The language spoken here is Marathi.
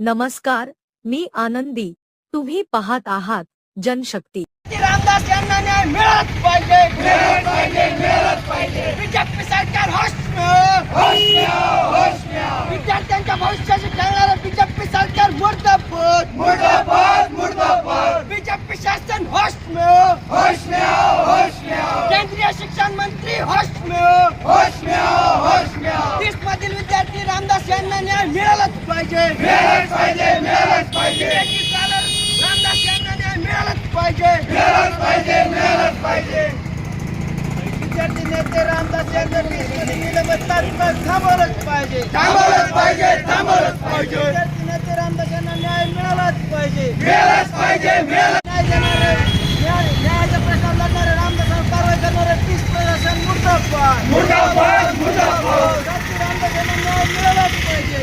नमस्कार मी आनंदी. तुम्ही पाहत आहात जनशक्ती. रामदास यांना न्याय मिळालाच पाहिजे मिळालाच पाहिजे मिळालाच पाहिजे. बीजेपी सरकार होश विद्यार्थ्यांच्या भविष्याशी खेळणारं बीजेपी सरकार मुर्दाबाद. मुर्दाबाद मुर्दाबाद. बीजेपी शासन होश होश केंद्रीय शिक्षण मंत्री होश होश होश रामदास यांना न्याय मिळालाच पाहिजे. मिळालाच पाहिजे मिळालाच पाहिजे. रामदास यांना न्याय मिळालाच पाहिजे. मिळालाच पाहिजे मिळालाच पाहिजे. विद्यार्थी नेते रामदास यांना तात्काळ थांबवलंच पाहिजे. थांबवलंच पाहिजे थांबवलंच पाहिजे. विद्यार्थी नेते रामदास यांना न्याय मिळालाच पाहिजे. मिळालाच पाहिजे न्याय देणारे न्याय न्यायाचा प्रश्न लढणारे रामदासांवर कारवाई करणारे तीस प्रशासन मुर्दाबाद मुर्दाबाद मुर्दाबाद रामदास यांना न्याय मिळालाच पाहिजे